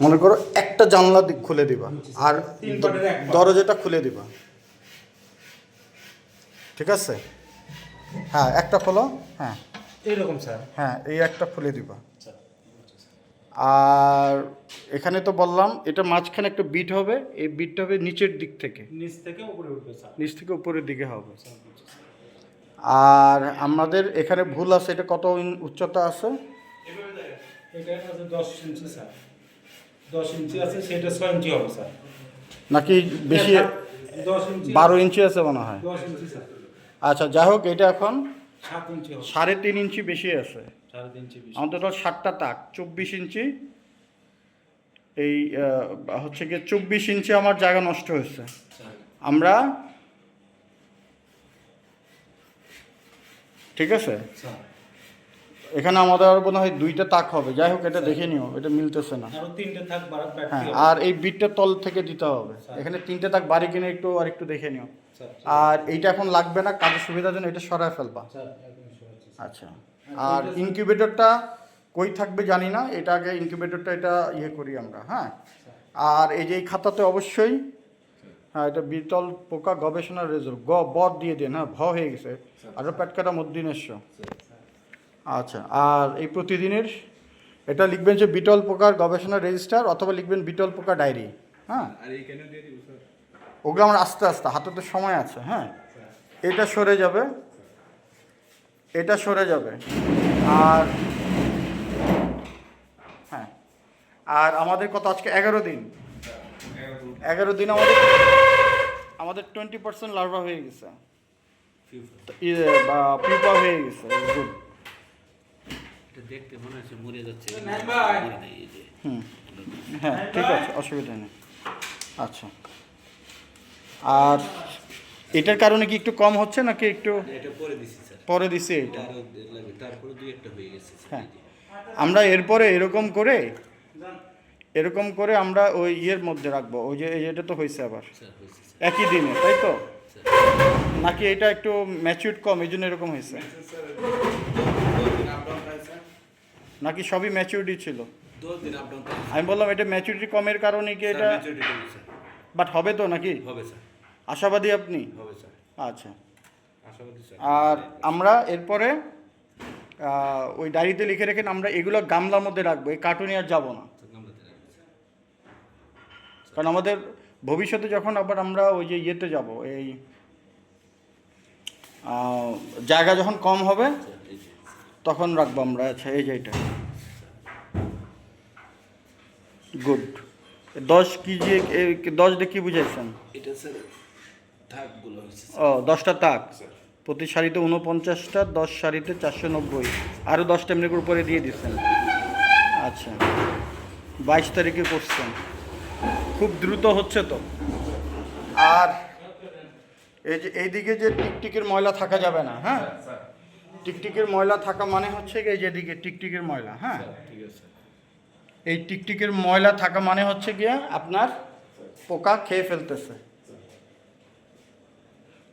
মনে করো একটা জানলা খুলে দিবা। আর। দরজাটা খুলে দিবা। ঠিক আছে? হ্যাঁ একটা খোলো। হ্যাঁ। এইরকম স্যার। হ্যাঁ এই একটা খুলে দিবা। আচ্ছা। আর এখানে তো বললাম এটা মাঝখানে একটা বিট হবে। এই বিটটা হবে নিচের দিক থেকে। নিচ থেকে উপরে উঠবে স্যার। নিচ থেকে উপরের দিকে হবে। স্যার। আর আমাদের এখানে ভুল আছে। এটা কত উচ্চতা আছে? এটা আছে দশ ইঞ্চি স্যার। দশ ইঞ্চি আছে সেটা ছয় ইঞ্চি হবে স্যার। নাকি বেশি দশ ইঞ্চি বারো ইঞ্চি আছে মনে হয়? দশ ইঞ্চি স্যার। আচ্ছা যাই হোক এটা এখন সাত ইঞ্চি হবে। সাড়ে তিন ইঞ্চি বেশি আছে। সাড়ে তিন ইঞ্চি বেশি। আমাদের তো ষাটটা তাক চব্বিশ ইঞ্চি। এই হচ্ছে গিয়ে চব্বিশ ইঞ্চি আমার জায়গা নষ্ট হয়েছে। আমরা ঠিক আছে? স্যার। এখানে আমাদের আর মনে হয় দুইটা তাক হবে। যাই হোক এটা দেখে নিও এটা মিলতেছে না। হ্যাঁ আর এই বিটটা তল থেকে দিতে হবে। এখানে তিনটে তাক বাড়ি কিনে একটু আর একটু দেখে নিও। আর এইটা এখন লাগবে না কাজের সুবিধার জন্য এটা সরায় ফেলবা। আচ্ছা। আর ইনকিউবেটরটা কই থাকবে জানি না এটা আগে ইনকিউবেটরটা এটা ইয়ে করি আমরা হ্যাঁ? আর এই যে এই খাতাতে অবশ্যই হ্যাঁ এটা বিতল পোকা গবেষণা রেজাল্ট গ বদ দিয়ে দিন হ্যাঁ ভ হয়ে গেছে। আরও প্যাটকাটা মদ্দিনেশ্ব আচ্ছা আর এই প্রতিদিনের এটা লিখবেন যে বিটল পোকার গবেষণা রেজিস্টার অথবা লিখবেন বিটল পোকা ডায়েরি হ্যাঁ? ওগুলো আমার আস্তে আস্তে হাতে তো সময় আছে হ্যাঁ? এটা সরে যাবে এটা সরে যাবে আর হ্যাঁ আর আমাদের কত আজকে এগারো দিন? এগারো দিন আমাদের আমাদের টোয়েন্টি পার্সেন্ট লার্ভা হয়ে গেছে। ইয়ে, পিপা হয়ে গেছে গুড। দেখতে মনে হচ্ছে মরে যাচ্ছে। হুম। হ্যাঁ ঠিক আছে অসুবিধা নেই। আচ্ছা। আর এটার কারণে কি একটু কম হচ্ছে নাকি একটু পরে দিছি স্যার। পরে দিছে এটা? হয়ে। আমরা এরপরে এরকম করে এরকম করে আমরা ওই ইয়ের মধ্যে রাখব ওই যে এটা তো হয়েছে আবার। একই দিনে তাই তো? নাকি এটা একটু ম্যাচিউর কম এই জন্য এরকম হয়েছে দিন আপ ডাউন হয় স্যার নাকি সবই ম্যাচিউরিটি ছিল? আমি বললাম এটা ম্যাচিউরিটি কমের কারণে কি এটা বাট হবে তো নাকি? হবে স্যার আশাবাদী আপনি? হবে স্যার আচ্ছা। আর আমরা এরপরে ওই ডায়েরিতে লিখে রেখেন আমরা এগুলো গামলার মধ্যে রাখব এই কার্টুনে আর যাব না। কারণ আমাদের ভবিষ্যতে যখন আবার আমরা ওই যে ইয়েতে যাব এই জায়গা যখন কম হবে। তখন রাখব আমরা। আচ্ছা এই যে এটা। গুড দশ কেজি দশ দিয়ে কি বুঝাইছেন? এটা স্যার ও দশটা তাক প্রতি সারিতে উনপঞ্চাশটা দশ সারিতে চারশো নব্বই। আরও দশটা এমনি করে উপরে দিয়ে দিচ্ছেন আচ্ছা। বাইশ তারিখে করছেন। খুব দ্রুত হচ্ছে তো। আর এই যে এইদিকে যে টিকটিকের ময়লা থাকা যাবে না হ্যাঁ? টিকটিকের ময়লা থাকা মানে হচ্ছে কি এই যেদিকে টিকটিকের ময়লা হ্যাঁ? এই টিকটিকের ময়লা থাকা মানে হচ্ছে গিয়ে আপনার পোকা খেয়ে ফেলতেছে।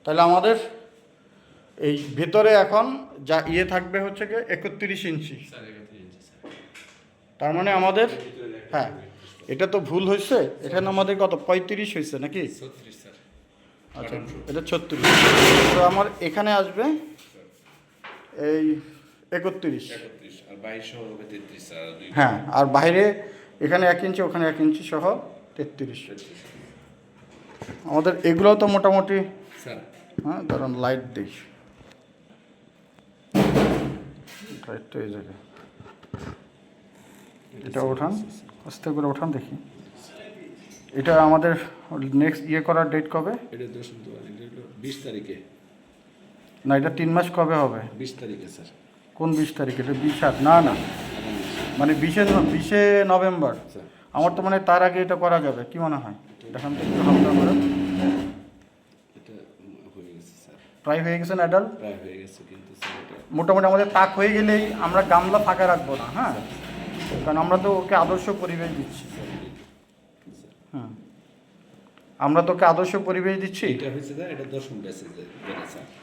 তাহলে আমাদের এই ভেতরে এখন যা ইয়ে থাকবে হচ্ছে গিয়ে একত্রিশ ইঞ্চি। তার মানে আমাদের হ্যাঁ এটা তো ভুল হয়েছে? এখানে আমাদের কত পঁয়ত্রিশ হয়েছে নাকি? আচ্ছা এটা ছত্রিশ। তো আমার এখানে আসবে এই একত্রিশ। হ্যাঁ আর বাইরে এখানে এক ইঞ্চি ওখানে এক ইঞ্চি সহ তেত্রিশ। আমাদের এগুলো তো মোটামুটি স্যার। হ্যাঁ ধরুন লাইট দিই। লাইট তো এই জায়গায়। এটা ওঠান আস্তে করে ওঠান দেখি। এটা আমাদের নেক্সট ইয়ে করার ডেট কবে? এটা বিশ তারিখে। না এটা তিন মাস কবে হবে? বিশ তারিখে স্যার। কোন বিশ তারিখ এটা বিশ আট না না। মানে বিশে বিশে নভেম্বর। আমার তো মানে তার আগে এটা করা যাবে কি মনে হয়? দেখান তো একটু হালকা করে হয়ে প্রায় হয়ে গেছে না প্রায় হয়ে গেছে কিন্তু মোটামুটি আমাদের তাক হয়ে গেলেই আমরা গামলা ফাঁকা রাখব না হ্যাঁ? কারণ আমরা তো ওকে আদর্শ পরিবেশ দিচ্ছি। হুম। আমরা তোকে আদর্শ পরিবেশ দিচ্ছি? এটা হয়েছে স্যার এটা দশম ব্যাচে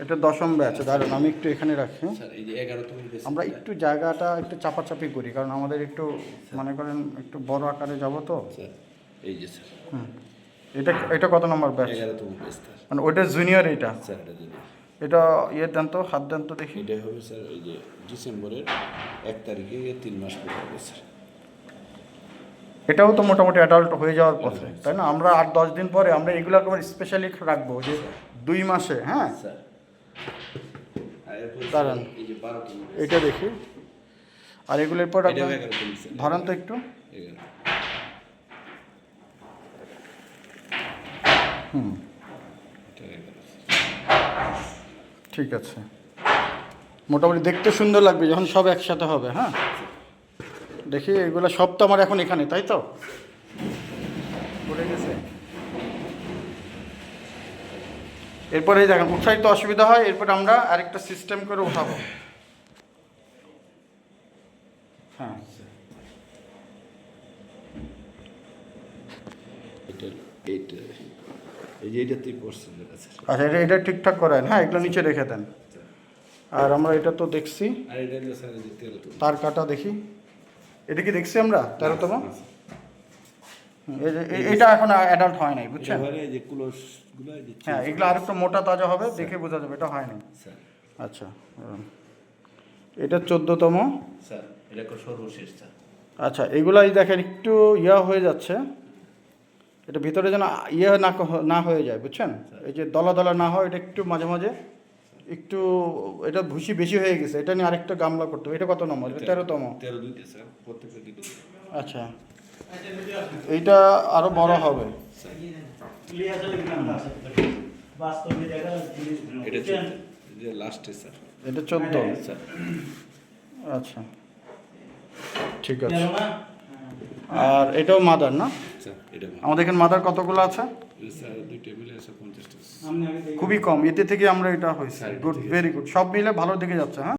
এটা দশম ব্যাচ দাঁড়ান আমি একটু এখানে রাখি। আমরা একটু জায়গাটা একটু চাপাচাপি করি কারণ আমাদের একটু মনে করেন একটু বড় আকারে যাব তো। এই যে স্যার। হুম। এটা এটা কত নম্বর ব্যাচ? এগারোতম ব্যাচ মানে ওইটা জুনিয়র এটা? স্যার এটা জন্য এটা ইয়ে দেন তো হাত দেন তো দেখি। এটা হবে স্যার এই যে ডিসেম্বরের এক তারিখে তিন মাস পরে হবে স্যার। এটাও তো মোটামুটি অ্যাডাল্ট হয়ে যাওয়ার পথে তাই না? আমরা আট দশ দিন পরে আমরা এগুলো একেবারে স্পেশালি রাখব যে দুই মাসে হ্যাঁ? আর দাঁড়ান। এটা দেখি। আর এগুলো এরপর এটাও আপনার এগারোতম স্যার ধরেন তো একটু। হুম। ঠিক আছে। মোটামুটি দেখতে সুন্দর লাগবে যখন সব একসাথে হবে হ্যাঁ? দেখি এগুলো সব তো আমার এখন এখানে তাই তো? পড়ে গেছে এরপরে দেখেন উঠাইতে অসুবিধা হয় এরপরে আমরা আরেকটা সিস্টেম করে উঠাবো। হ্যাঁ। আচ্ছা এটা এটা ঠিকঠাক করেন হ্যাঁ এগুলো নিচে রেখে দেন। আর আমরা এটা তো দেখছি। তার কাটা দেখি। এটা কি দেখছি আমরা? তেরোতম এটা এখন অ্যাডাল্ট হয় নাই বুঝছেন? হয় হ্যাঁ এগুলো আরেকটু মোটা তাজা হবে দেখে বোঝা যাবে এটা হয় নাই। আচ্ছা। এটা চোদ্দতম? আচ্ছা এগুলাই দেখেন একটু ইয়া হয়ে যাচ্ছে। এটা ভিতরে যেন ইয়ে না না হয়ে যায় বুঝছেন? এই যে দলা দলা না হয় এটা একটু মাঝে মাঝে একটু এটা ভুসি বেশি হয়ে গেছে এটা নিয়ে আরেকটা গামলা করতে হবে। এটা কত নম্বর? এটা তেরোতম আচ্ছা। এইটা আরও বড় হবে। এটা চোদ্দ লাস্টে স্যার। এটা চোদ্দ। স্যার। আচ্ছা। ঠিক আছে। আর এটাও মাদার না? এটা আমাদের এখানে মাদার কতগুলো আছে? খুবই কম এতে থেকে আমরা এটা হয়েছে। হ্যাঁ, গুড ভেরি গুড সব মিলে ভালো দিকে যাচ্ছে হ্যাঁ?